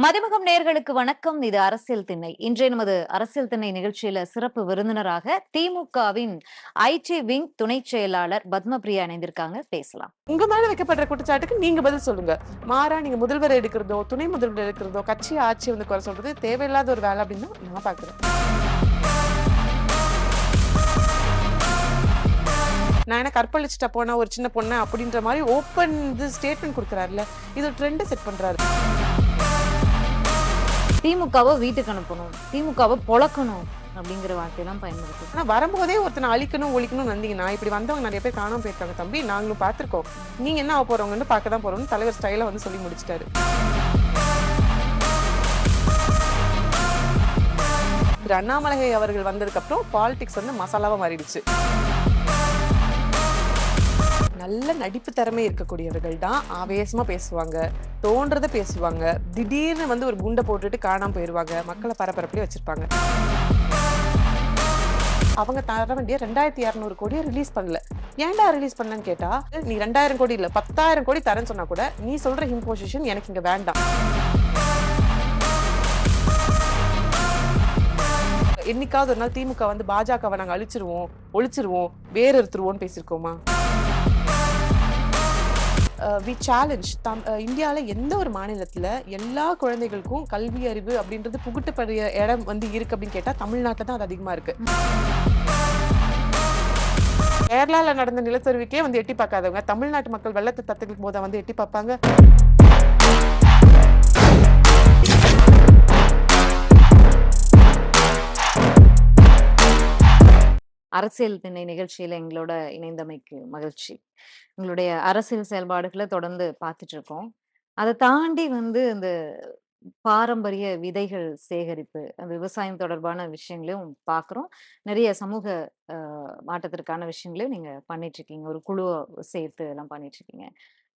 மதிமுகம் நேர்களுக்கு வணக்கம். இது அரசியல் திண்ணை. இன்றைய நமது அரசியல் திண்ணை நிகழ்ச்சியில சிறப்பு விருந்தினராக திமுகவின் ஐடி விங் துணை செயலாளர் பத்மபிரியா இணைந்திருக்காங்க. பேசலாம். உங்க மேல வைக்கப்படுற குற்றச்சாட்டுக்கு நீங்க பதில் சொல்லுங்க. மாறா நீங்க முதல்வர் எடுக்கிறதோ துணை முதல்வர் எடுக்கிறதோ கட்சி ஆட்சி வந்து குறை சொல்றது தேவையில்லாத ஒரு வேலை அப்படின்னு நான் பாக்குறேன் நான் என்ன கற்பழிச்சிட்ட போனா ஒரு சின்ன பொண்ணு அப்படின்ற மாதிரி ஓப்பன் இது ஸ்டேட்மெண்ட் கொடுக்குறாருல. இது ட்ரெண்டை செட் பண்றாரு. திமுகவை வீட்டுக்கு அனுப்பணும் திமுகவை பொழக்கணும் அப்படிங்கிற வார்த்தையெல்லாம் பயன்படுத்து ஆனால் வரும்போதே ஒருத்தனை அழிக்கணும் ஒழிக்கணும் வந்தீங்கன்னா இப்படி வந்தவங்க நிறைய பேர் காணாமல் போயிருக்காங்க தம்பி. நாங்களும் பார்த்துருக்கோம். நீங்கள் என்ன ஆக போகிறவங்கன்னு பார்க்க தான் போகிறோம்னு தலைவர் ஸ்டைலாக வந்து சொல்லி முடிச்சிட்டாரு. திரு அண்ணாமலை அவர்கள் வந்ததுக்கப்புறம் பாலிடிக்ஸ் வந்து மசாலாவாக மாறிடுச்சு. நல்ல நடிப்பு திறமை இருக்கக்கூடியவர்கள் தான் ஆவேசமாக பேசுவாங்க தோன்றத பேசுவாங்க. திடீர்னு வந்து ஒரு குண்டை போட்டுட்டு காணாமல் போயிருவாங்க. மக்களை பரபரப்புலயே வச்சுருப்பாங்க. அவங்க தர வேண்டிய ரெண்டாயிரத்தி இரநூறு கோடியை ரிலீஸ் பண்ணல. ஏன்டா ரிலீஸ் பண்ணலன்னு கேட்டா நீ ரெண்டாயிரம் கோடி இல்லை பத்தாயிரம் கோடி தரேன்னு சொன்னா கூட நீ சொல்ற இம்போசிஷன் எனக்கு இங்க வேண்டாம். என்னைக்காவது ஒரு நாள் திமுக வந்து பாஜகவை நாங்கள் அழிச்சிருவோம் ஒழிச்சிருவோம் வேறு எடுத்துருவோம்னு பேசியிருக்கோமா? வி சேலஞ்ச் தம் இந்தியாவில் எந்த ஒரு மாநிலத்தில் எல்லா குழந்தைகளுக்கும் கல்வி அறிவு அப்படின்றது புகுட்டப்படுற இடம் வந்து இருக்கு அப்படின்னு கேட்டால் தமிழ்நாட்டில் தான் அது அதிகமாக இருக்கு. கேரளாவில் நடந்த நிலச்சரிவுக்கே வந்து எட்டி பார்க்காதவங்க. தமிழ்நாட்டு மக்கள் வெள்ளத்தை தத்துக்கும் போதை வந்து எட்டி பார்ப்பாங்க. அரசியல் திண்ணை நிகழ்ச்சியில எங்களோட இணைந்தமைக்கு மகிழ்ச்சி. உங்களுடைய அரசியல் செயல்பாடுகளை தொடர்ந்து பார்த்துட்டு இருக்கோம் அதை தாண்டி வந்து இந்த பாரம்பரிய விதைகள் சேகரிப்பு அந்த விவசாயம் தொடர்பான விஷயங்களையும் பார்க்குறோம். நிறைய சமூக மாற்றத்திற்கான விஷயங்களையும் நீங்க பண்ணிட்டு இருக்கீங்க ஒரு குழுவை சேர்த்து எல்லாம் பண்ணிட்டு இருக்கீங்க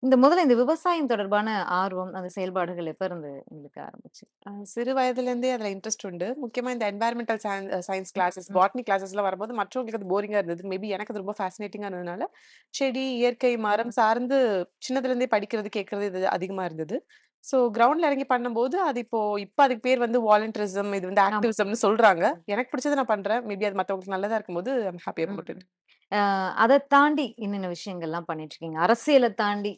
இந்த முதல்ல இந்த விவசாயம் தொடர்பான ஆர்வம் அந்த செயல்பாடுகள் எப்ப இருந்து உங்களுக்கு ஆரம்பிச்சு? அஹ் சிறு வயதுலேருந்தே அதில் இன்ட்ரெஸ்ட் உண்டு. முக்கியமாக இந்த என்வாயர்மெண்டல் சயின்ஸ் கிளாஸஸ். பாட்னி கிளாஸஸ்லாம் வரும்போது மற்றவங்களுக்கு அது போரிங்காக இருந்தது. மேபி எனக்கு அது ரொம்ப ஃபேசினேட்டிங்காக இருந்ததுனால செடி இயற்கை மரம் சார்ந்து சின்னதுலேருந்தே படிக்கிறது கேட்கறது இது அதிகமாக இருந்தது. ஸோ கிரவுண்டில் இறங்கி பண்ணும்போது அது இப்போ இப்போ அதுக்கு பேர் வந்து வாலண்டியரிசம் இது வந்து. ஆக்டிவிசம்னு சொல்றாங்க. எனக்கு பிடிச்சதை நான் பண்றேன். மேபி அது மற்றவங்களுக்கு நல்லதா இருக்கும்போது I'm happy hmm. About it ah, அதை தாண்டி என்னென்ன விஷயங்கள்லாம் பண்ணிட்டு இருக்கீங்க? அரசியலை தாண்டி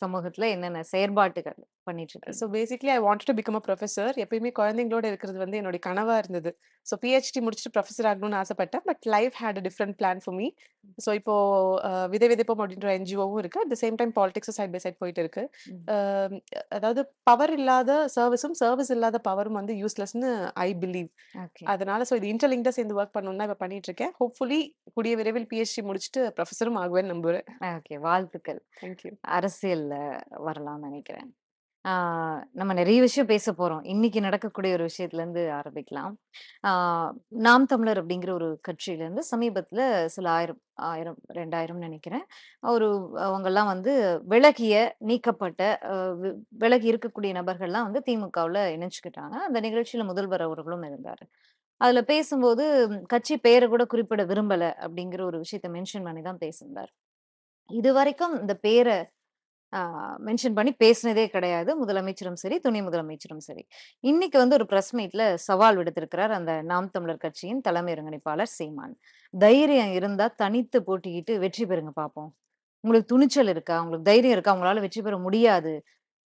சமூகத்துல என்னென்ன செயற்பாட்டுகள் பண்ணிட்டு இருக்கீங்க so basically I want to become a professor எப்பயுமே குழந்தைங்களோட இருக்கிறது வந்து என்னுடைய கனவா இருந்தது. ஸோ பிஹெச்டி முடிச்சுட்டு ப்ரொஃபஸர் ஆகணும்னு ஆசைப்பட்டேன். But life had a different plan for me so இப்போ விதை விதைப்போம் அப்படின்ற என்ஜிஓவும் இருக்கு. அட் த சேம் டைம் பாலிடிக்ஸும் சைட் பை சைட் போயிட்டு இருக்கு. அதாவது பவர் இல்லாத சர்வீஸும் சர்வீஸ் இல்லாத பவரும் வந்து யூஸ்லெஸ்னு ஐ பிலீவ் அதனால ஸோ இது இன்டர்லிங்காக சேர்ந்து ஒர்க் பண்ணணும் தான் இப்போ பண்ணிட்டு இருக்கேன் ஹோப்ஃபுல்லி கூடிய விரைவில் பிஹெச்டி முடிச்சுட்டு ப்ரொஃபஸரும் ஆகுவேன்னு நம்புறேன். ஓகே வாழ்த்துக்கள். தேங்க்யூ அரசியல்ல வரலாம்னு நினைக்கிறேன். நம்ம நிறைய விஷயம் பேச போறோம். இன்னைக்கு நடக்கக்கூடிய ஒரு விஷயத்துல இருந்து ஆரம்பிக்கலாம் நாம் தமிழர் அப்படிங்கிற ஒரு கட்சியில இருந்து சமீபத்துல சில ஆயிரம் ஆயிரம் ரெண்டாயிரம் நினைக்கிறேன். ஒரு அவங்கெல்லாம் வந்து விலகிய நீக்கப்பட்ட வி- விலகி இருக்கக்கூடிய நபர்கள்லாம் வந்து திமுகவுல இணைச்சுக்கிட்டாங்க அந்த நிகழ்ச்சியில முதல்வர் அவர்களும் இருந்தாரு. அதுல பேசும்போது கட்சி பெயரை கூட குறிப்பிட விரும்பல அப்படிங்கிற ஒரு விஷயத்த மென்ஷன் பண்ணி தான் பேசியிருந்தார். இது வரைக்கும் இந்த பேரை மென்ஷன் பண்ணி பேசினதே கிடையாது. முதலமைச்சரும் சரி துணை முதலமைச்சரும் சரி. இன்னைக்கு வந்து ஒரு பிரஸ் மீட்ல சவால் விடுத்திருக்கிறார் அந்த நாம் தமிழர் கட்சியின் தலைமை ஒருங்கிணைப்பாளர் சீமான். தைரியம் இருந்தா தனித்து போட்டிக்கிட்டு வெற்றி பெறுங்க பார்ப்போம் உங்களுக்கு துணிச்சல் இருக்கா? உங்களுக்கு தைரியம் இருக்கா? உங்களால வெற்றி பெற முடியாது.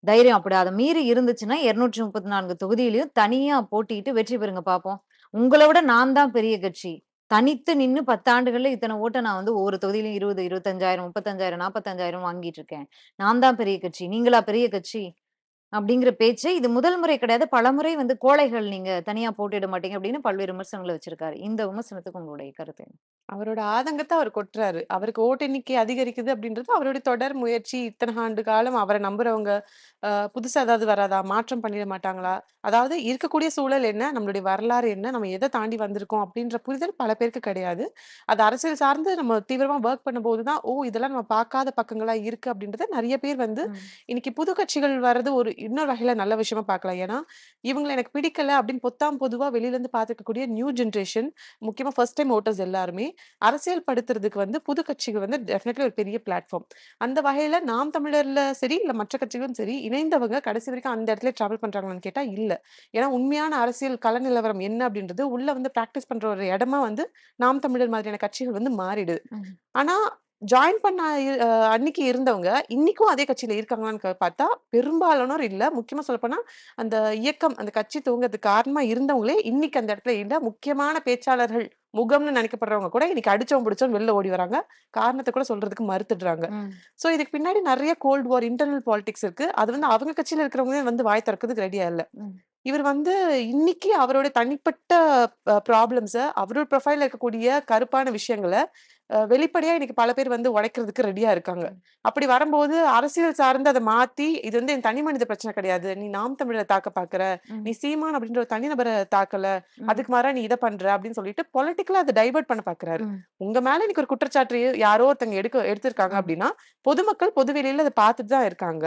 தைரியம் அப்படி அதை மீறி இருந்துச்சுன்னா இருநூற்றி முப்பத்தி நான்கு தொகுதியிலையும் தனியா போட்டிட்டு வெற்றி பெறுங்க பார்ப்போம் உங்களை விட நான் தான் பெரிய கட்சி. தனித்து நின்னு பத்தாண்டுகள்ல இத்தனை ஓட்டை நான் வந்து ஒவ்வொரு தொகுதியிலும் இருபது இருபத்தஞ்சாயிரம் முப்பத்தஞ்சாயிரம் நாற்பத்தஞ்சாயிரம் வாங்கிட்டு இருக்கேன். நான் தான் பெரிய கட்சி. நீங்களா பெரிய கட்சி? அப்படிங்கிற பேச்சு இது முதல் முறை கிடையாது. பலமுறை வந்து கோழைகள் நீங்க தனியா போட்டியிட மாட்டீங்க அப்படின்னு பல்வேறு விமர்சனங்களை வச்சிருக்காரு. இந்த விமர்சனத்துக்கு உங்களுடைய கருத்து? அவரோட ஆதங்கத்தை அவர் கொட்டுறாரு. அவருக்கு ஓட்டு எண்ணிக்கை அதிகரிக்குது அப்படின்றது அவருடைய தொடர் முயற்சி. இத்தனை ஆண்டு காலம் அவரை நம்புறவங்க புதுசா ஏதாவது வராதா? மாற்றம் பண்ணிட மாட்டாங்களா? அதாவது இருக்கக்கூடிய சூழல் என்ன? நம்மளுடைய வரலாறு என்ன? நம்ம எதை தாண்டி வந்திருக்கோம்? அப்படின்ற புரிதல் பல பேருக்கு கிடையாது. அது அரசியல் சார்ந்து நம்ம தீவிரமா ஒர்க் பண்ணும்போது தான் ஓ இதெல்லாம் நம்ம பார்க்காத பக்கங்களா இருக்கு அப்படின்றத நிறைய பேர் வந்து. இன்னைக்கு புது கட்சிகள் வர்றது ஒரு இன்னொரு வகையில நல்ல விஷயமா பார்க்கலாம். ஏன்னா, இவங்கள எனக்கு பிடிக்கல அப்படின்னு பொத்தாம் பொதுவா வெளியிலருந்து பார்த்துக்கக்கூடிய நியூ ஜெனரேஷன் முக்கியமா ஃபர்ஸ்ட் டைம் வோட்டர்ஸ் எல்லாருமே அரசியல் படுத்துறதுக்கு வந்து புது கட்சிகள் வந்து டெஃபினெட்லி ஒரு பெரிய பிளாட்ஃபார்ம். அந்த வகையில நாம் தமிழர்ல சரி, இல்ல மற்ற கட்சிகளும் சரி, இணைந்தவங்க கடைசி வரைக்கும் அந்த இடத்திலே டிராவல் பண்றாங்களான்னு கேட்டா இல்ல. ஏன்னா உண்மையான அரசியல் கள நிலவரம் என்ன அப்படின்றது உள்ள வந்து பிராக்டிஸ் பண்ற ஒரு இடமா வந்து நாம் தமிழர் மாதிரியான கட்சிகள் வந்து மாறிடுது. ஆனா ஜாயின் பண்ண இ அன்னைக்கு இருந்தவங்க, இன்னைக்கும் அதே கட்சியில இருக்காங்களான்னு க பார்த்தா, பெரும்பாலானோர் இல்ல. முக்கியமா சொல்லப்போனா, அந்த இயக்கம், அந்த கட்சி துவங்கறதுக்கு காரணமா இருந்தவங்களே, இன்னைக்கு அந்த இடத்துல இல்ல. முக்கியமான பேச்சாளர்கள், முகம்னு நெனைக்கப்படுறவங்க கூட இன்னைக்கு அடிச்சோம், புடிச்சோம்ன்னு வெளில ஓடி வராங்க. காரணத்த கூட சொல்றதுக்கு மறுத்துடுறாங்க. ம். ஸோ இதுக்கு பின்னாடி நெறைய கோல்ட் வார், இன்டர்னல் பாலிடிக்ஸ் இருக்கு. அது வந்து அவங்க கட்சியில இருக்கிறவங்களே வந்து வாய் திறக்கிறதுக்கு ரெடியா இல்ல. ம். இவர் வந்து இன்னைக்கு அவரோட தனிப்பட்ட அ ப்ராப்ளம்ஸ, அவரோட ப்ரொஃபைல்ல இருக்கக்கூடிய கருப்பான விஷயங்கள, வெளிப்படையா இன்னைக்கு பல பேர் வந்து உடைக்கிறதுக்கு ரெடியா இருக்காங்க. அப்படி வரம்போது அரசியல் சார்ந்து அத மாத்தி, இது வந்து என் தனி மனித பிரச்சனை கிடையாது. நீ நாம் தமிழர தாக்க பார்க்குற. ம். நீ சீமான் அப்படின்ற ஒரு தனிநபர தாக்கல. அதுக்கு மாறா நீ இத பண்ற அப்படின்னு சொல்லிட்டு பொலிட்டிக்கலா அத டைவர்ட் பண்ண பார்க்குறாரு. ம். உங்க மேல இன்னைக்கு ஒரு குற்றச்சாட்டு யாரோ ஒருத்தங்க எடுக்க எடுத்திருக்காங்க. அப்படின்னா, பொதுமக்கள் பொது வெளியில அத பார்த்துட்டு தான் இருக்காங்க.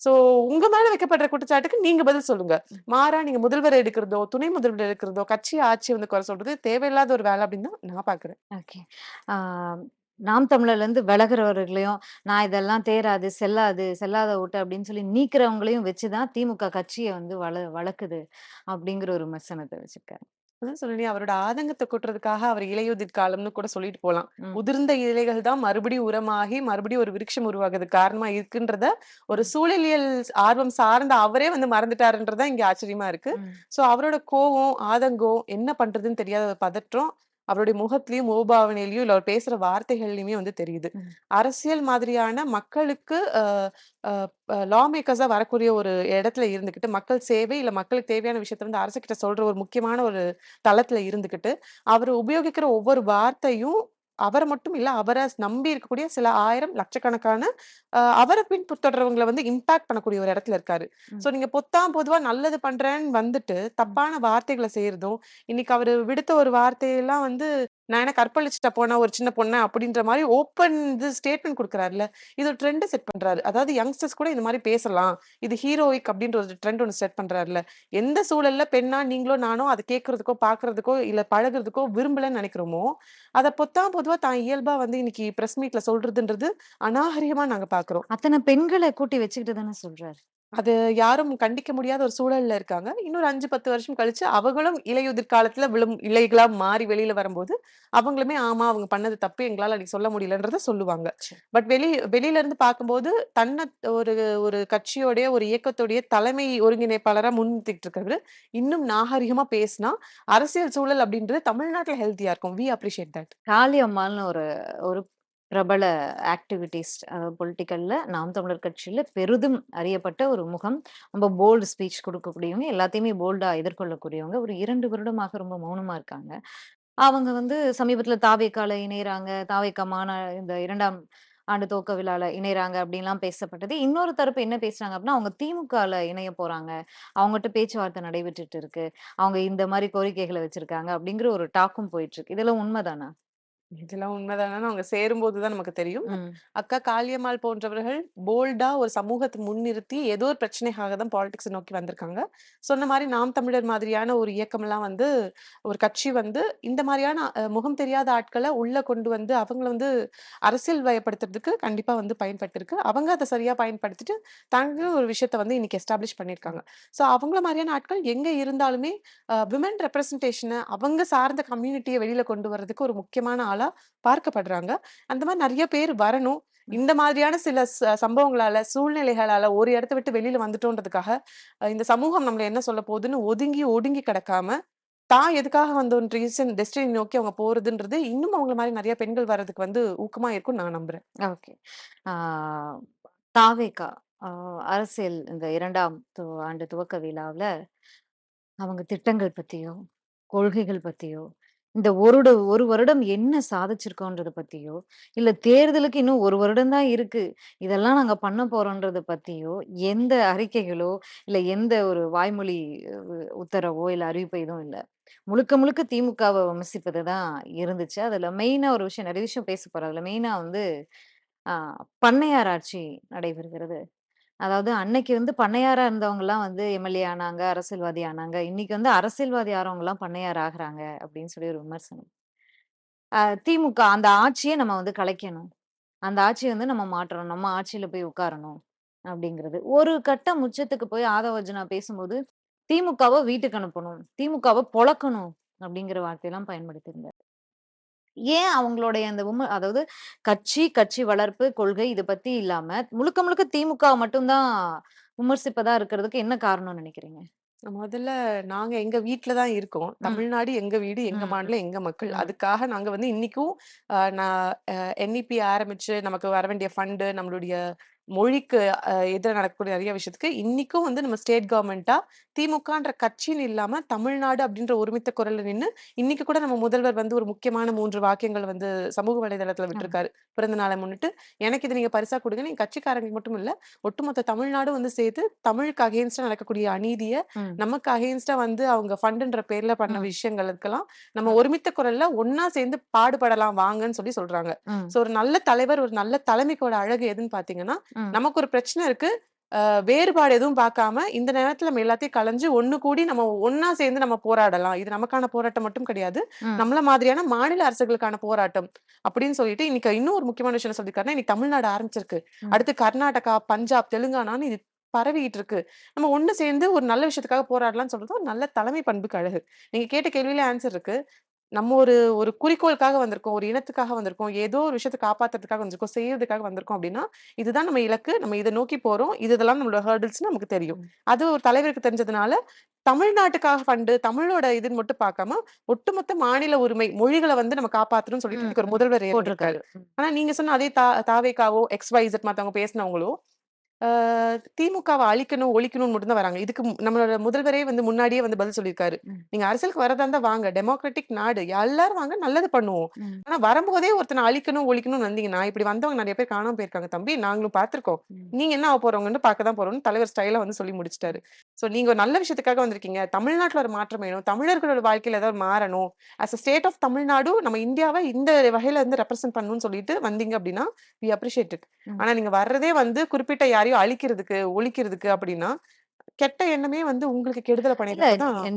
ஸோ உங்க மேல வைக்கப்படுற குற்றச்சாட்டுக்கு நீங்க பதில் சொல்லுங்க. மாறா நீங்க முதல்வர் எடுக்கிறதோ, துணை முதல்வர் எடுக்கிறதோ, கட்சி ஆட்சிய வந்து குறை சொல்றது தேவையில்லாத ஒரு வேலை அப்படின்னு தான் நான் பார்க்குறேன். ஓகே. நாம் தமிழர்லேருந்து விலகுறவர்களையும், நான் இதெல்லாம் தேராது, செல்லாது, செல்லாத ஓட்டு அப்படின்னு சொல்லி நீக்கிறவங்களையும் வச்சு தான் திமுக கட்சிய வந்து வள வளக்குது. அப்படிங்கிற ஒரு விமர்சனத்த வச்சிருக்காரு. அதான் சொன்னேனே அவரோட ஆதங்கத்த கொட்டுறதுக்காக அவர் இலையுதிர் காலம்னு கூட சொல்லிட்டு போலாம். உதிர்ந்த இலைகள் தான் மறுபடியும் உரமாகி, மறுபடியும் ஒரு விருட்சம் உருவாகுறதுக்கு காரணமா இருக்குன்றத, ஒரு. சூழலியல் ஆர்வம் சார்ந்த அவரே வந்து மறந்துட்டாருன்றது தான் இங்க ஆச்சரியமா இருக்கு. ஸோ அவரோட கோவம், ஆதங்கம், என்ன பண்றதுன்னு தெரியாத ஒரு பதற்றம், அவருடைய முகத்திலயும், முகபாவனையிலயும், இல்ல அவர் பேசுற வார்த்தைகள்லயுமே வந்து தெரியுது. அரசியல் மாதிரியான மக்களுக்கு லா மேக்கர்ஸா வரக்கூடிய ஒரு இடத்துல இருந்துகிட்டு, மக்கள் சேவை, இல்ல மக்களுக்கு தேவையான விஷயத்த வந்து அரசுகிட்ட சொல்ற ஒரு முக்கியமான ஒரு தளத்துல இருந்துகிட்டு, அவரு உபயோகிக்கிற ஒவ்வொரு வார்த்தையும், அவர மட்டும் இல்ல, அவர நம்பி இருக்கக்கூடிய சில 1000 லட்சக்கணக்கான அவர பின்தொடர்றவங்கள வந்து இம்பாக்ட் பண்ணக்கூடிய ஒரு இடத்துல இருக்காரு. ஸோ. நீங்க பொத்தாம் பொதுவா நல்லது பண்றேன்னு வந்துட்டு. தப்பான வார்த்தைகள செய்றதும், இன்னைக்கு அவரு விடுத்த ஒரு வார்த்தையெல்லாம் வந்து, நான் என்ன கற்பழிச்சுட்டா போனா ஒரு சின்ன பொண்ணு அப்படின்ற மாதிரி ஓப்பன் இது ஸ்டேட்மெண்ட் கொடுக்குறாருல இது ஒரு ட்ரெண்டை செட் பண்றாரு. அதாவது யங்ஸ்டர்ஸ் கூட இந்த மாதிரி பேசலாம். இது ஹீரோயிக் அப்படின்ற ஒரு ட்ரெண்ட் ஒன்று செட் பண்றாருல்ல. எந்த சூழல்ல பெண்ணா நீங்களோ, நானோ அதை கேட்கறதுக்கோ, பாக்குறதுக்கோ இல்ல பழகுறதுக்கோ விரும்பலன்னு நினைக்கிறோமோ அதை பொத்தா பொதுவா தான் இயல்பா வந்து இன்னைக்கு பிரஸ் மீட்ல சொல்றதுன்றது அநாகரியமா நாங்க பாக்குறோம் அத்தனை பெண்களை கூட்டி வச்சுக்கிட்டு தானே சொல்றாரு. அது யாரும் கண்டிக்க முடியாத ஒரு சூழல்ல இருக்காங்க. இன்னொரு 5, 10 வருஷம் கழிச்சு அவங்களும் இலையுதிர் காலத்துல விழும் இலைகளா மாறி வெளியில வரும்போது, அவங்களுமே ஆமா அவங்க பண்ணது தப்பு எங்களால அன்னைக்கு சொல்ல முடியலன்றத சொல்லுவாங்க. சரி. பட் வெளி வெளியில இருந்து பார்க்கும்போது, தன்ன ஒரு ஒரு கட்சியோடைய, ஒரு இயக்கத்துடைய தலைமை ஒருங்கிணைப்பாளரா முன்னிறுத்திட்டு இருக்கிறவரு, இன்னும் நாகரிகமா பேசினா, அரசியல் சூழல் அப்படின்றது தமிழ்நாட்டுல ஹெல்த்தியா இருக்கும். We appreciate that. காளியம்மாள்னு ஒரு ஒரு பிரபல ஆக்டிவிட்டிஸ்ட் பொலிட்டிக்கலில் பொலிட்டிக்கல்ல நாம் தமிழர் கட்சியில பெரிதும் அறியப்பட்ட ஒரு முகம். ரொம்ப போல்டு ஸ்பீச் கொடுக்கக்கூடியவங்க எல்லாத்தையுமே போல்டா எதிர்கொள்ளக்கூடியவங்க. ஒரு இரண்டு வருடமாக ரொம்ப மௌனமா இருக்காங்க. அவங்க வந்து சமீபத்தில தாவேக்கால இணையறாங்க. தாவேக்கா மாநா இந்த இரண்டாம் ஆண்டு துவக்க விழால இணையறாங்க அப்படின்லாம் பேசப்பட்டது. இன்னொரு தரப்பு என்ன பேசுறாங்க அப்படின்னா, அவங்க திமுகல இணைய போறாங்க. அவங்ககிட்ட பேச்சுவார்த்தை நடைபெற்றுட்டு இருக்கு. அவங்க இந்த மாதிரி கோரிக்கைகளை வச்சிருக்காங்க அப்படிங்கிற ஒரு டாக்கும் போயிட்டு இருக்கு. இதெல்லாம் உண்மைதானா இதெல்லாம் உண்மைதானான்னு அவங்க சேரும்போது தான் நமக்கு தெரியும். ம். அக்கா காளியம்மாள் போன்றவர்கள் போல்டா ஒரு சமூகத்த முன்னிறுத்தி ஏதோ ஒரு பிரச்சனைக்காக தான் பாலிடிக்ஸ நோக்கி வந்திருக்காங்க. சொன்ன மாரி நாம் தமிழர் மாதிரியான ஒரு இயக்கம்லாம் வந்து ஒரு கட்சி வந்து இந்த மாரியான அ முகம் தெரியாத ஆட்கள உள்ள கொண்டு வந்து அவங்கள வந்து அரசியல் வயப்படுத்துறதுக்கு கண்டிப்பா வந்து பயன்பட்டுருக்கு. அவங்க அத சரியா பயன்படுத்திட்டு, தாங்க ஒரு விஷயத்த வந்து இன்னைக்கு எஸ்டாப்ளிஷ் பண்ணியிருக்காங்க. ஸோ அவங்கள மாரியான ஆட்கள் எங்க இருந்தாலுமே விமன் ரெப்ரசன்டேஷன அவங்க சார்ந்த கம்யூனிட்டிய வெளியில கொண்டு வரதுக்கு ஒரு முக்கியமான ஆளா பார்க்கப்படுறாங்க. அந்த மாரி நெறைய பேர் வரணும். இந்த மாதிரியான சில சம்பவங்களால, சூழ்நிலைகளால ஒரு இடத்த விட்டு வெளியில வந்துட்டோன்றதுக்காக, இந்த சமூகம் நம்மள என்ன சொல்ல போதுன்னு ஒதுங்கி, ஒடுங்கி கிடக்காம, தான் எதுக்காக வந்தோன்ற ரீசன் டெஸ்டினி நோக்கி அவங்க போறதுன்றது, இன்னும் அவங்கள மாரி நெறைய பெண்கள் வர்றதுக்கு வந்து ஊக்கமா இருக்கும்னு நான் நம்புறேன். ஓகே. தாவேகா அரசியல் இந்த 2ஆம் து ஆண்டு துவக்க விழாவுல அவங்க திட்டங்கள் பத்தியோ, கொள்கைகள் பத்தியோ, இந்த ஒருட ஒரு வருடம் என்ன சாதிச்சிருக்கோன்றத பத்தியோ, இல்ல தேர்தலுக்கு இன்னும் 1 வருடம் தான் இருக்கு. இதெல்லாம் நாங்க பண்ண போறோன்றத பத்தியோ, எந்த அறிக்கைகளோ, இல்ல எந்த ஒரு வாய்மொழி உ உத்தரவோ, இல்ல அறிவிப்போ எதுவும் இல்ல. முழுக்க முழுக்க திமுகவ விமர்சிப்பது தான் இருந்துச்சு. அதுல மெயினா ஒரு விஷயம் நெறைய விஷயம் பேச போறோம். அதுல மெயினா வந்து ஆ பண்ணையார் ஆட்சி நடைபெறுகிறது. அதாவது அன்னைக்கு வந்து பண்ணையாரா இருந்தவங்கலாம் வந்து எம்எல்ஏ ஆனாங்க, அரசியல்வாதி ஆனாங்க. இன்னைக்கு வந்து அரசியல்வாதி ஆறவங்கலாம் பண்ணையார் ஆகுறாங்க அப்படின்னு சொல்லி ஒரு விமர்சனம். அ திமுக அந்த ஆட்சிய நம்ம வந்து கலைக்கணும். அந்த ஆட்சிய வந்து நம்ம மாற்றணும். நம்ம ஆட்சியில போய் உட்காரணும் அப்படிங்கிறது. ஒரு கட்டம் உச்சத்துக்கு போய் ஆதவர்ஜனா பேசும்போது, திமுகவ வீட்டுக்கு அனுப்பணும். திமுகவ பொளக்கணும் அப்படிங்கிற வார்த்தையெல்லாம் பயன்படுத்தியிருந்தார். ஏன் அவங்களுடைய அந்த விம அதாவது கட்சி, கட்சி வளர்ப்பு, கொள்கை இத பத்தி இல்லாம, முழுக்க முழுக்க திமுகவ மட்டும் தான் விமர்சிப்பதா இருக்கிறதுக்கு என்ன காரணம்னு நினைக்கிறீங்க? முதல்ல நாங்க எங்க வீட்ல தான் இருக்கோம். தமிழ்நாடு எங்க வீடு, எங்க ம். மாநிலம், எங்க மக்கள். அதுக்காக நாங்க வந்து இன்னிக்கும் நான் என்இபி ஆரம்பிச்சு நமக்கு வர வேண்டிய ஃபண்டு, நம்மளுடைய மொழிக்கு அ எதிரா நடக்கக்கூடிய நெறைய விஷயத்துக்கு இன்னிக்கும் வந்து நம்ம ஸ்டேட் கவர்மெண்ட்டா திமுகன்ற கட்சின்னு இல்லாம தமிழ்நாடு அப்படின்ற ஒருமித்த குரல்ல நின்னு, இன்னைக்கு கூட நம்ம முதல்வர் வந்து ஒரு முக்கியமான 3 வாக்கியங்கள் வந்து சமூக வலைதளத்துல. விட்டிருக்காரு. பிறந்த நாளை முன்னிட்டு. எனக்கு இத நீங்க பரிசா குடுங்க. நீங்க கட்சிக்காரங்களுக்கு மட்டும் இல்ல, ஒட்டுமொத்த தமிழ்நாடும் வந்து சேர்த்து தமிழுக்கு அகைன்ஸ்டா நடக்கக்கூடிய அநீதிய. நமக்கு அகைன்ஸ்டா வந்து அவங்க ஃபண்டுன்ற பேர்ல பண்ண. விஷயங்களுக்கெல்லாம் நம்ம. ஒருமித்த குரல்ல ஒண்ணா சேர்ந்து பாடுபடலாம் வாங்கன்னு சொல்லி சொல்றாங்க. ஸோ ஒரு நல்ல தலைவர், ஒரு நல்ல தலைமைக்கோட அழகு எதுன்னு பார்த்தீங்கன்னா, ம். நமக்கு ஒரு பிரச்சனை இருக்கு. வேறுபாடு எதுவும் பார்க்காம, இந்த நேரத்துல நம்ம எல்லாத்தையும் கலஞ்சு ஒண்ணு கூடி நம்ம ஒண்ணா சேர்ந்து நம்ம போராடலாம். இது நமக்கான போராட்டம் மட்டும் கிடையாது. நம்மள மாதிரியான மாநில அரசுகளுக்கான போராட்டம். அப்படின்னு சொல்லிட்டு இன்னைக்கு இன்னும் ஒரு முக்கியமான விஷயம் என்ன சொல்லியிருக்காருன்னா, இன்னைக்கு தமிழ்நாடு ஆரம்பிச்சிருக்கு. அடுத்து கர்நாடகா, பஞ்சாப், தெலுங்கானான்னு இது பரவிட்டு இருக்கு. நம்ம ஒண்ணு சேர்ந்து ஒரு நல்ல விஷயத்துக்காக போராடலாம்னு சொல்றது ஒரு நல்ல தலைமை பண்புக்கு அழகு. நீங்க கேட்ட கேள்வியிலே ஆன்ஸர் இருக்கு. நம்ம ஒரு ஒரு குறிக்கோளுக்காக வந்திருக்கோம். ஒரு இனத்துக்காக வந்திருக்கோம். ஏதோ ஒரு விஷயத்த காப்பாத்துறதுக்காக வந்திருக்கோம். செய்றதுக்காக வந்திருக்கோம் அப்படின்னா, இதுதான் நம்ம இலக்கு. நம்ம இத நோக்கி போறோம். இது இதெல்லாம் நம்மளோட ஹர்டில்ஸ்ன்னு நமக்கு தெரியும். அது ஒரு தலைவருக்கு தெரிஞ்சதுனால, தமிழ்நாட்டுக்காக ஃபண்டு, தமிழோட இதுன்னு மட்டும் பார்க்காம, ஒட்டுமொத்த மாநில உரிமை, மொழிகள வந்து நம்ம காப்பாத்தணும்னு சொல்லிட்டு ஒரு. முதல்வர் போட்டிருக்காரு. ஆனா நீங்க சொன்ன அதே தா தாவேகாவோ, எக்ஸ்-ஒய்-இசட் மத்தவங்க பேசினவங்களோ, ஆ திமுகவ அழிக்கணும், ஒழிக்கணும்னு மட்டும் தான் வராங்க. இதுக்கு நம்மளோட முதல்வரே வந்து முன்னாடியே வந்து பதில் சொல்லியிருக்காரு. நீங்க அரசியலுக்கு வரதா இருந்தா வாங்க. டெமோக்ராட்டிக் நாடு. எல்லாரும் வாங்க. நல்லது பண்ணுவோம். ஆனா வரும்போதே ஒருத்தன அழிக்கணும், ஒழிக்கணும்னு வந்தீங்கன்னா, இப்படி வந்தவங்க நெறைய பேர் காணாம போயிருக்காங்க தம்பி. நாங்களும் பார்த்துருக்கோம். ம். நீங்க என்ன ஆகப் போறவங்கன்னு பார்க்க தான் போறோம்னு தலைவர் ஸ்டைலா வந்து சொல்லி முடிச்சுட்டாரு. ஸோ நீங்க ஒரு நல்ல விஷயத்துக்காக வந்திருக்கீங்க. தமிழ்நாட்டுல ஒரு மாற்றம் வேணும். தமிழர்களோட வாழ்க்கையில ஏதாவது மாறணும். As a state of Tamil Nadu நம்ம இந்தியாவ இந்த வகையில வந்து ரெப்ரசென்ட் பண்ணணும்னு சொல்லிட்டு வந்தீங்க அப்படின்னா, வி அப்ரிஷியேட் இட். ம். ஆனா நீங்க வர்றதே வந்து குறிப்பிட்ட யாரையோ அழிக்கிறதுக்கு, ஒழிக்கிறதுக்கு அப்படின்னா, கெட்ட எண்ணமே வந்து உங்களுக்கு கெடுதல பார்க்க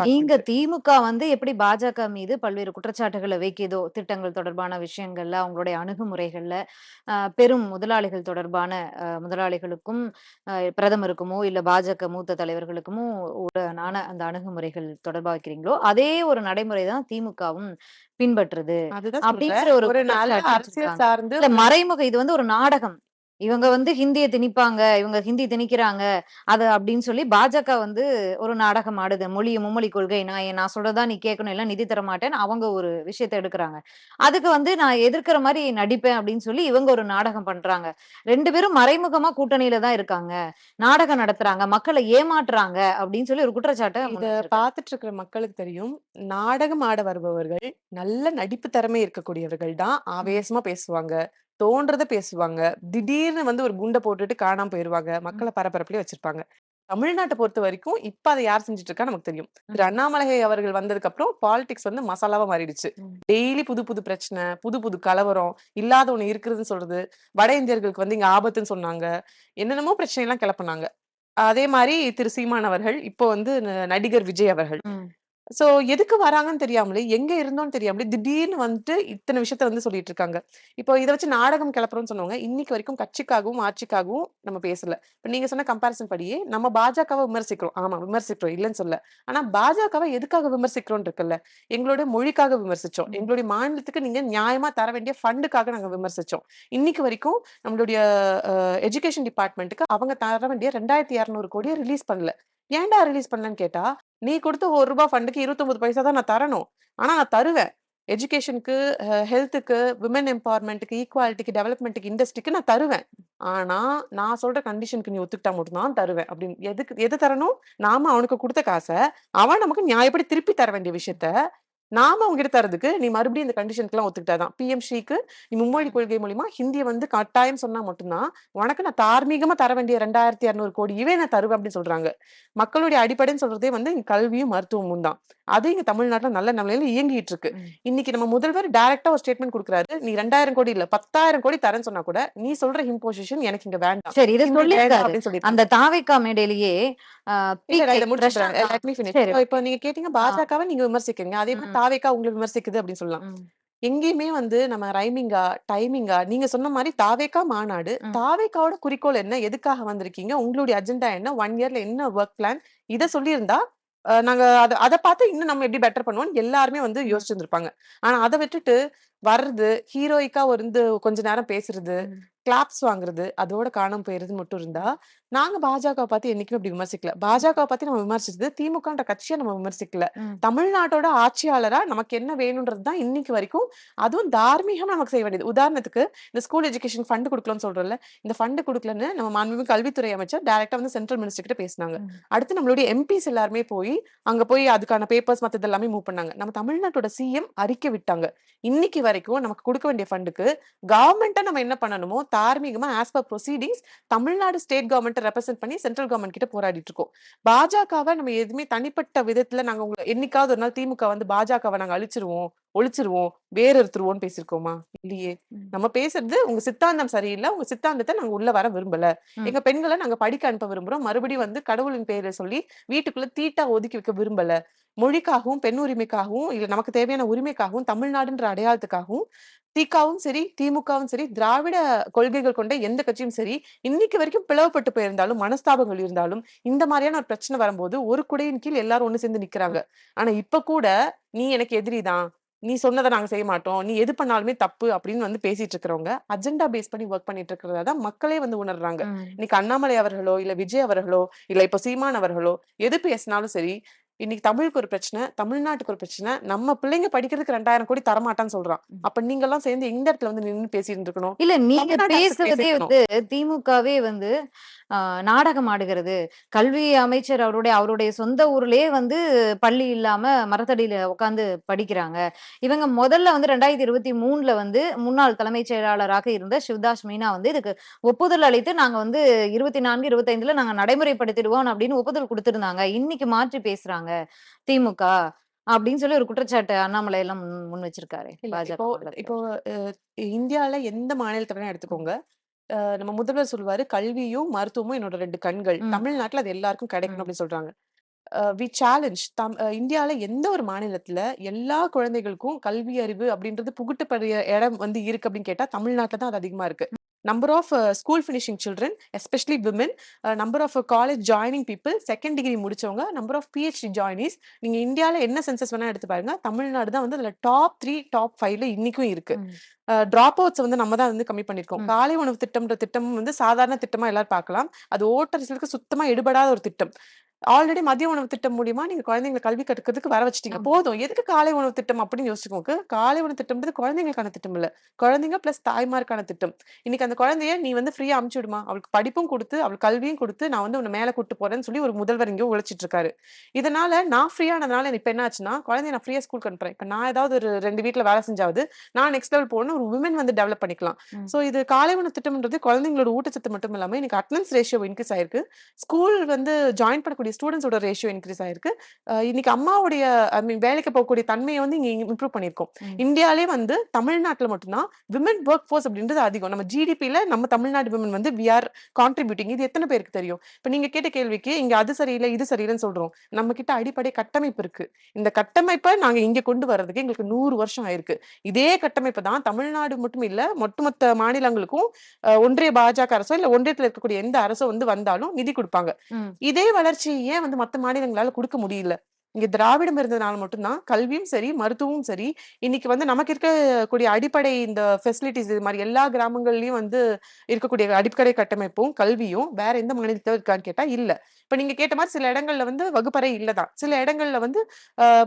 நீங்க. திமுக வந்து எப்படி பாஜக மீது பல்வேறு குற்றச்சாட்டுகள வைக்கிதோ, திட்டங்கள் தொடர்பான விஷயங்கள்ல, அவங்களுடைய அணுகுமுறைகள்ல, பெரும் முதலாளிகள் தொடர்பான முதலாளிகளுக்கும், பிரதமருக்குமோ, இல்ல பாஜக மூத்த தலைவர்களுக்குமோ உடனான அந்த அணுகுமுறைகள் தொடர்பா வைக்கிறீங்களோ, அதே ஒரு நடைமுறை தான் திமுகவும் பின்பற்றுது. அப்படிங்கிற ஒரு மறைமுக இது வந்து ஒரு நாடகம். இவங்க வந்து ஹிந்திய திணிப்பாங்க, இவங்க ஹிந்தி திணிக்கிறாங்க. அது அப்படின்னு சொல்லி பாஜக வந்து ஒரு நாடகம் ஆடுது. மொழி மும்மொழி கொள்கை. நான் நான் சொல்றத நீ கேட்கணும். இல்ல நிதி தர மாட்டேன்னு அவங்க ஒரு விஷயத்த எடுக்குறாங்க. அதுக்கு வந்து நான் எதிர்க்கிற மாரி நடிப்பேன் அப்படின்னு சொல்லி இவங்க ஒரு நாடகம் பண்றாங்க. 2 பேரும் மறைமுகமா கூட்டணியில தான் இருக்காங்க. நாடகம் நடத்துறாங்க. மக்கள ஏமாற்றுறாங்க அப்படின்னு சொல்லி ஒரு குற்றச்சாட்ட இத. பார்த்துட்டு இருக்கிற மக்களுக்கு தெரியும். நாடகம் ஆட வருபவர்கள், நல்ல நடிப்பு திறமை இருக்கக்கூடியவர்கள் தான். ஆவேசமா பேசுவாங்க. தோன்றத பேசுவாங்க. திடீர்னு வந்து ஒரு குண்ட போட்டுட்டு காணாம போயிருவாங்க. ம். மக்கள பரபரப்புலயே வச்சிருப்பாங்க. தமிழ்நாட்ட பொறுத்தவரைக்கும் இப்ப அத யார் செஞ்சுட்டு இருக்கா நமக்கு தெரியும். திரு. அண்ணாமலை அவர்கள் வந்ததுக்கு அப்புறம் பாலிடிக்ஸ் வந்து மசாலாவா மாறிடுச்சு. ம். டெய்லி புது புது பிரச்சனை, புது புது கலவரம், இல்லாத ஒண்ணு இருக்குதுன்னு சொல்றது, வட இந்தியர்களுக்கு வந்து இங்க ஆபத்துன்னு சொன்னாங்க. என்னென்னமோ பிரச்சனைலாம் கிளப்புனாங்க. அதே மாரி திரு சீமான் அவர்கள், இப்போ வந்து ந நடிகர் விஜய் அவர்கள். ம். சோ எதுக்கு வராங்கன்னு தெரியாமலே, எங்க இருந்தோம்னு தெரியாமலே, திடீர்னு வந்துட்டு இத்தன விஷயத்த வந்து சொல்லிட்டு இருக்காங்க. இப்போ இத வச்சு நாடகம் கிளப்புறோம்ன்னு சொன்னவங்க, இன்னைக்கு வரைக்கும் கட்சிக்காகவும், ஆட்சிக்காகவும் நம்ம பேசல. இப்ப நீங்க சொன்ன கம்பேரிசன் படியே நம்ம பாஜகவ விமர்சிக்கிறோம். ஆமா விமர்சிக்கிறோம். இல்லன்னு சொல்லல. ஆனா பாஜகவ எதுக்காக விமர்சிக்கிறோம்னு இருக்குல்ல. எங்களோட மொழிக்காக விமர்சிச்சோம். எங்களுடைய மாநிலத்துக்கு நீங்க நியாயமா தர வேண்டிய ஃபண்டுக்காக நாங்க விமர்சிச்சோம். இன்னைக்கு வரைக்கும் நம்மளுடைய எஜுகேஷன் டிபார்ட்மென்ட்க்கு அவங்க தர வேண்டிய 2200 கோடிய ரிலீஸ் பண்ணல. ஏன்டா ரிலீஸ் பண்ணலன்னு கேட்டா, நீ கொடுத்த ஒரு ரூபாய் ஃபண்டுக்கு 29 பைசா தான் நான் தரணும். ஆனா நான் தருவேன். எஜுகேஷனுக்கு, ஹெல்த்துக்கு, விமன் எம்பவர்மெண்ட்டுக்கு ஈக்குவாலிட்டிக்கு டெவலப்மெண்ட்டுக்கு இண்டஸ்ட்ரிக்கு நான் தருவேன். ஆனா, நான் சொல்ற கண்டிஷனுக்கு நீ ஒத்துக்கிட்டா மட்டும் தான் தருவேன். அப்படின்னு எதுக்கு எது தரணும்? நாம அவனுக்கு கொடுத்த காசை அவன் நமக்கு நியாயப்படி திருப்பி தர வேண்டிய விஷயத்த, நாம உங்ககிட்ட தர்றதுக்கு நீ மறுபடியும் இந்த கண்டிஷனுக்குலாம் ஒத்துக்கிட்டாதான் பிஎம் நீ மும்மொழி கொள்கை மூலியமா ஹிந்தியை வந்து கட்டாயம் சொன்னா மட்டும்தான் உனக்கு நான் தார்மீகமா தர வேண்டிய ரெண்டாயிரத்தி இரநூறு கோடியவே நான் தருவேன் அப்படின்னு சொல்றாங்க. மக்களுடைய அடிப்படைன்னு சொல்றதே வந்து கல்வியும் மருத்துவமும் தான். அது இங்க தமிழ்நாட்டுல நல்ல நிலையில இயங்கிட்டு இருக்கு. இன்னைக்கு நம்ம முதல்வர் டைரக்டா ஒரு ஸ்டேட்மெண்ட் கொடுக்குறாரு. நீ ரெண்டாயிரம் கோடி இல்ல பத்தாயிரம் கோடி தரேன்னு சொன்னா கூட நீ சொல்ற இம்போசிஷன் எனக்கு இங்க வேண்டாம். சரி இதை சொல்லியிருக்காங்க அந்த தாவேக்கா மேடையிலேயே இப்போ நீங்க கேட்டீங்க பாஜகவை நீங்க விமர்சிக்கிறீங்க. அதே மாதிரி. தாவேக்கா உங்களை விமர்சிக்குது அப்படின்னு சொல்லலாம். எங்கேயுமே வந்து நம்ம ரைமிங்கா டைமிங்கா நீங்க சொன்ன மாதிரி தாவேக்கா மாநாடு. தாவேக்காவோட குறிக்கோள் என்ன எதுக்காக வந்திருக்கீங்க உங்களுடைய அஜெண்டா என்ன ஒன் இயர்ல என்ன ஒர்க் பிளான் இத சொல்லியிருந்தா நாங்க அத அத பார்த்து இன்னும் நம்ம எப்படி பெட்டர் பண்ணுவோம் எல்லாருமே வந்து. யோசிச்சிருந்திருப்பாங்க ஆனா அதை விட்டுட்டு வர்றது ஹீரோயிக்கா வந்து கொஞ்ச நேரம் பேசுறது. கிளாப்ஸ் வாங்குறது அதோட காணாம போயிருது மட்டும் இருந்தா நாங்க பாஜக பார்த்து என்னைக்குமே அப்படி விமர்சிக்கல. பாஜக பத்தி நம்ம விமர்சிச்சது திமுகன்ற கட்சியை நம்ம விமர்சிக்கல. தமிழ்நாட்டோட ஆட்சியாளரா நமக்கு என்ன வேணும்ன்றது தான் இன்னைக்கு வரைக்கும் அதுவும் தார்மீகமா நமக்கு செய்ய வேண்டியது. உதாரணத்துக்கு இந்த ஸ்கூல் எஜுகேஷன் ஃபண்ட் கொடுக்கலன்னு சொல்றோம்ல இந்த ஃபண்ட் கொடுக்கலன்னு நம்ம மாண்புமிகு கல்வித்துறை அமைச்சர் டைரக்டா வந்து சென்ட்ரல் மினிஸ்டர் கிட்ட பேசினாங்க. அடுத்து நம்மளுடைய எம்பிஸ் எல்லாருமே போய் அங்க போய் அதுக்கான பேப்பர்ஸ் மத்தது எல்லாமே மூவ் பண்ணாங்க. நம்ம தமிழ்நாட்டோட சிஎம் அறிக்கை விட்டாங்க. இன்னைக்கு வரைக்கும் நமக்கு கொடுக்க வேண்டிய ஃபண்டுக்கு கவர்மெண்ட்டை நம்ம என்ன பண்ணணுமோ தார்மீகமா as per proceedings Tamil Nadu state government represent பண்ணி சென்ட்ரல் கவர்மெண்ட் கிட்ட போராடிட்டு இருக்கோம். பாஜகவை நம்ம எதுவுமே தனிப்பட்ட விதத்துல நாங்க உங்களை என்னைக்காவது ஒரு நாள் திமுக வந்து பாஜகவை நாங்க அழிச்சிருவோம். ஒழிச்சிருவோம் வேற எடுத்துருவோம்னு பேசியிருக்கோமா? இல்லையே. நம்ம பேசுறது உங்க சித்தாந்தம் சரியில்லை உங்க சித்தாந்தத்தை நாங்க உள்ள வர விரும்பல. எங்க பெண்களை நாங்க படிக்க அனுப்ப விரும்புறோம். மறுபடியும் வந்து கடவுளின் பேரை சொல்லி வீட்டுக்குள்ள தீட்டா ஒதுக்கி வைக்க விரும்பல. மொழிக்காகவும் பெண் உரிமைக்காகவும் இல்ல நமக்கு தேவையான உரிமைக்காகவும் தமிழ்நாடுன்ற அடையாளத்துக்காகவும் திகாவும் சரி திமுகவும் சரி திராவிட கொள்கைகள் கொண்ட எந்த கட்சியும் சரி இன்னைக்கு வரைக்கும் பிளவுபட்டு போயிருந்தாலும் மனஸ்தாபங்கள் இருந்தாலும் இந்த மாதிரியான ஒரு பிரச்சனை வரும்போது ஒரு குடையின் கீழ் எல்லாரும் ஒண்ணு சேர்ந்து நிக்கிறாங்க. ஆனா இப்ப கூட நீ எனக்கு எதிரிதான் நீ சொன்னதை நாங்க செய்ய மாட்டோம் நீ எது பண்ணாலுமே தப்பு அப்படின்னு வந்து பேசிட்டு இருக்கிறவங்க அஜெண்டா பேஸ் பண்ணி ஒர்க் பண்ணிட்டு இருக்கிறதா தான் மக்களே வந்து உணர்றாங்க. இன்னைக்கு அண்ணாமலை அவர்களோ இல்ல விஜய் அவர்களோ இல்ல இப்ப சீமான் அவர்களோ எது பேசினாலும் சரி இன்னைக்கு தமிழுக்கு ஒரு பிரச்சனை தமிழ்நாட்டுக்கு ஒரு பிரச்சனை. நம்ம பிள்ளைங்க படிக்கிறதுக்கு ரெண்டாயிரம் கோடி தரமாட்டான்னு சொல்றான். அப்ப நீங்க எல்லாம் சேர்ந்து எந்த இடத்துல வந்து நின்னு பேசிட்டு இருக்கணும். இல்ல நீங்க பேசிருக்கணும் வந்து திமுகவே வந்து நாடகம் ஆடுகிறது. கல்வி அமைச்சர் அவருடைய அவருடைய சொந்த ஊர்லயே வந்து பள்ளி இல்லாம மரத்தடியில உட்காந்து படிக்கிறாங்க. இவங்க முதல்ல வந்து ரெண்டாயிரத்தி இருபத்தி மூணுல வந்து முன்னாள் தலைமைச் செயலாளராக இருந்த சிவதாஸ் மீனா வந்து இதுக்கு ஒப்புதல் அளித்து நாங்க வந்து இருபத்தி நான்கு இருபத்தைந்துல நாங்க நடைமுறைப்படுத்திடுவோம் அப்படின்னு ஒப்புதல் கொடுத்திருந்தாங்க. இன்னைக்கு மாற்றி பேசுறாங்க. திமுக அப்படின்னு சொல்லி ஒரு குற்றச்சாட்டு அண்ணாமலை எல்லாம் முன் வச்சிருக்காரு இப்போ. இப்போ இந்தியால எந்த மாநிலத்தை வேணா எடுத்துக்கோங்க நம்ம முதல்வர் சொல்லுவாரு கல்வியும் மருத்துவமும் என்னோட ரெண்டு கண்கள். தமிழ்நாட்டுல அது எல்லாருக்கும் கிடைக்கணும். அப்படின்னு சொல்றாங்க வி சேலஞ்ச் தம் அஹ், இந்தியால எந்த ஒரு மாநிலத்துல எல்லா குழந்தைகளுக்கும் கல்வி அறிவு அப்படின்றது புகுட்டப்படிய இடம் வந்து இருக்கு அப்படின்னு கேட்டா தமிழ்நாட்டுல தான் அது அதிகமா இருக்கு number of school finishing children especially women number of college joining people second degree முடிச்சவங்க நம்பர் ஆஃப் பிஹெச்டி ஜாயினிஸ் நீங்க இந்தியால என்ன சென்சஸ் வேணா எடுத்து பாருங்க. தமிழ்நாடு தான் வந்து அதுல டாப் த்ரீ டாப் ஃபைவ்ல இன்னைக்கும் இருக்கு. டிராப் அவுட்ஸ் வந்து நம்ம தான் வந்து கம்மி பண்ணிருக்கோம். காலை உணவு திட்டம்ன்ற திட்டம் வந்து சாதாரண திட்டமா எல்லாரும் பார்க்கலாம். அது ஓட்டரசுக்கு சுத்தமா எடுபடாத ஒரு திட்டம். ஆல்ரெடி மதிய உணவு திட்டம் மூலியமா நீங்க குழந்தைங்களை கல்வி கற்கிறதுக்கு வர வச்சிட்டீங்க. போதும். எதுக்கு காலை உணவு திட்டம் அப்படின்னு யோசிச்சுக்கோங்க. காலை உணவு திட்டம்ன்றது குழந்தைங்களுக்கான திட்டம் இல்ல. குழந்தைங்க பிளஸ் தாய்மாருக்கான திட்டம். இன்னைக்கு அந்த குழந்தைய நீ வந்து ஃப்ரீயா அமுச்சு விடுமா? அவளுக்கு படிப்பும் கொடுத்து அவளுக்கு கல்வியும் கொடுத்து நான் வந்து உன்னை மேல கூட்டு போறேன்னு சொல்லி ஒரு முதல்வர் இங்க உழைச்சிட்டு இருக்காரு. இதனால நான் ஃப்ரீயானதுனால இப்ப என்ன ஆச்சுன்னா குழந்தைய நான் ஃப்ரீயா ஸ்கூலுக்கு அனுப்புறேன். இப்ப நான் ஏதாவது ஒரு ரெண்டு வீட்ல வேலை செஞ்சாவது நான் நெக்ஸ்ட் லெவல் போகணும் ஒரு உமன் வந்து டெவலப் பண்ணிக்கலாம். சோ இது காலை உணவு திட்டம்ன்றது குழந்தைங்களோட ஊட்டச்சத்து மட்டும் இல்லாம இன்னைக்கு அட்டனன்ஸ் ரேஷியோ இன்க்ரீஸ் ஆயிருக்கு. ஸ்கூல் வந்து ஜாயின் பண்ணக்கூடிய ஸ்டூடெண்ட்ஸோட ரேஷியோ இன்க்ரீஸ் ஆயிருக்கு. இன்னைக்கு அம்மாவுடைய ஐ மீன் வேலைக்கு போகக்கூடிய தன்மையை வந்து இங்க இம்ப்ரூவ் பண்ணியிருக்கோம். ம். இந்தியாலே வந்து தமிழ்நாட்டுல மட்டும்தான் விமன் ஒர்க் ஃபோர்ஸ் அப்படின்றது அதிகம். நம்ம ஜிடிபில நம்ம தமிழ்நாடு விமன் வந்து வி ஆர் கான்ட்ரிபியூட்டிங் இது எத்தனை பேருக்கு தெரியும்? இப்ப நீங்க கேட்ட கேள்விக்கு இங்க அது சரியில்லை இது சரியில்லைன்னு சொல்றோம். நம்ம கிட்ட அடிப்படை கட்டமைப்பு இருக்கு. இந்த கட்டமைப்பை நாங்க இங்க கொண்டு வர்றதுக்கு எங்களுக்கு நூறு வருஷம் ஆயிருக்கு. இதே கட்டமைப்பு தான் தமிழ்நாடு மட்டும் இல்ல ஒட்டுமொத்த மாநிலங்களுக்கும் ஒன்றிய பாஜக அரசோ இல்ல ஒன்றியத்துல இருக்கக்கூடிய எந்த அரசோ வந்து வந்தாலும் நிதி கொடுப்பாங்க. இதே வளர்ச்சி ஏன் வந்து மத்த மாநிலங்களால கொடுக்க முடியல? இங்க திராவிடம் இருந்ததுனால மட்டும்தான் கல்வியும் சரி மருத்துவமும் சரி இன்னைக்கு வந்து நமக்கு இருக்கக்கூடிய அடிப்படை இந்த ஃபெசிலிட்டிஸ் இது மாதிரி எல்லா கிராமங்கள்லயும் வந்து இருக்கக்கூடிய அடிப்படை கட்டமைப்பும் கல்வியும் வேற எந்த மாநிலத்தில் இருக்கான்னு கேட்டா இல்ல. இப்ப நீங்க கேட்ட மாரி சில இடங்கள்ல வந்து வகுப்பறை இல்ல தான். சில இடங்கள்ல வந்து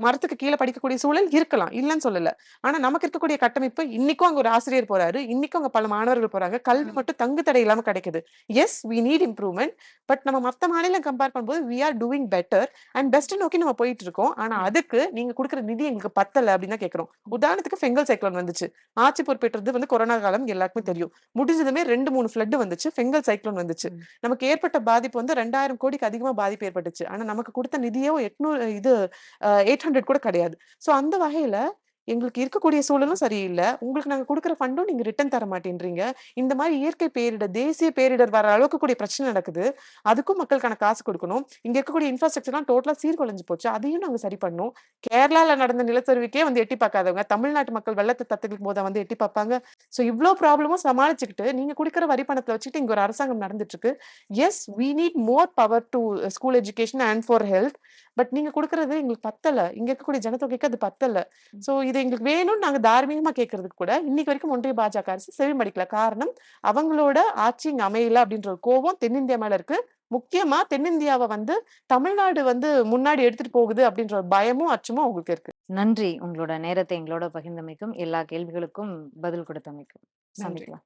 மரத்துக்கு கீழ படிக்கக்கூடிய சூழல் இருக்கலாம். இல்லன்னு சொல்லல. ஆனா நமக்கு இருக்கக்கூடிய கட்டமைப்பு இன்னைக்கும் அங்க ஒரு ஆசிரியர் போறாரு. இன்னைக்கும் அங்க பல மாணவர்கள் போறாங்க. கல்வி மட்டும் தங்கு தடை இல்லாம கிடைக்குது. Yes we need improvement. But நம்ம மத்த மாநிலம் கம்பேர் பண்ணும்போது we are doing better and best நோக்கி நம்ம போயிட்டு இருக்கோம். ஆனா அதுக்கு நீங்க குடுக்குற நிதி எங்களுக்கு பத்தல அப்படின்னு தான் கேட்கிறோம். உதாரணத்துக்கு ஃபெங்கல் சைக்ளோன் வந்துச்சு. ஆட்சி பொறுப்பேற்றது வந்து கொரோனா காலம் எல்லாருக்குமே தெரியும். முடிஞ்சதுமே 2, 3 ஃப்ளட் வந்துச்சு. ஃபெங்கல் சைக்ளோன் வந்துச்சு. நமக்கு ஏற்பட்ட பாதிப்பு வந்து 2000 கோடிக்கு அதிகமா பாதிப்பு ஏற்பட்டுச்சு. ஆனா நமக்கு கொடுத்த நிதியோ 800 இது எயிட் ஹண்ட்ரட் கூட கிடையாது. சோ அந்த வகையில எங்களுக்கு இருக்கக்கூடிய சூழலும் சரியில்ல. உங்களுக்கு நாங்க குடுக்குற ஃபண்டும் நீங்க ரிட்டர்ன் தர மாட்டேன்றீங்க. இந்த மாரி இயற்கை பேரிடர், தேசிய பேரிடர் வர அளவுக்கு கூடிய பிரச்சனை நடக்குது. அதுக்கும் மக்களுக்கான காசு குடுக்கணும். இங்க இருக்கக்கூடிய இன்ஃப்ராஸ்ட்ரக்சர்லாம் டோட்டலா சீர்குலைஞ்சு போச்சு. அதையும் நாங்க சரி பண்ணணும். கேரளால நடந்த நிலச்சரிவுக்கே வந்து எட்டி பார்க்காதவங்க, தமிழ்நாட்டு மக்கள் வெள்ளத்த தத்தெடுக்கும்போது வந்து எட்டி பார்ப்பாங்க. சோ இவ்ளோ ப்ராப்ளமும் சமாளிச்சுக்கிட்டு, நீங்க குடுக்குற வரி பணத்த வச்சுட்டு இங்க ஒரு அரசாங்கம் நடந்துட்டு இருக்கு. Yes we need more power to school education and for health. But நீங்க குடுக்குறது எங்களுக்கு பத்தல. இங்க இருக்கக்கூடிய ஜனத்தொகைக்கு அது பத்தல. சோ இது எங்களுக்கு வேணும்னு நாங்க தார்மீகமா கேட்கறதுக்கு கூட இன்னைக்கு வரைக்கும் ஒன்றிய பாஜக அரசு செவிமடிக்கல. காரணம் அவங்களோட ஆட்சி இங்க அமையல அப்படின்ற ஒரு கோவம் தென்னிந்தியா மேல இருக்கு. முக்கியமா தென்னிந்தியாவ வந்து தமிழ்நாடு வந்து முன்னாடி எடுத்துட்டு போகுது அப்படின்ற ஒரு பயமும், அச்சமும் அவங்களுக்கு இருக்கு. நன்றி. உங்களோட நேரத்தை எங்களோட பகிர்ந்தமைக்கும், எல்லா கேள்விகளுக்கும் பதில் கொடுத்தமைக்கும். சந்திக்கலாம்.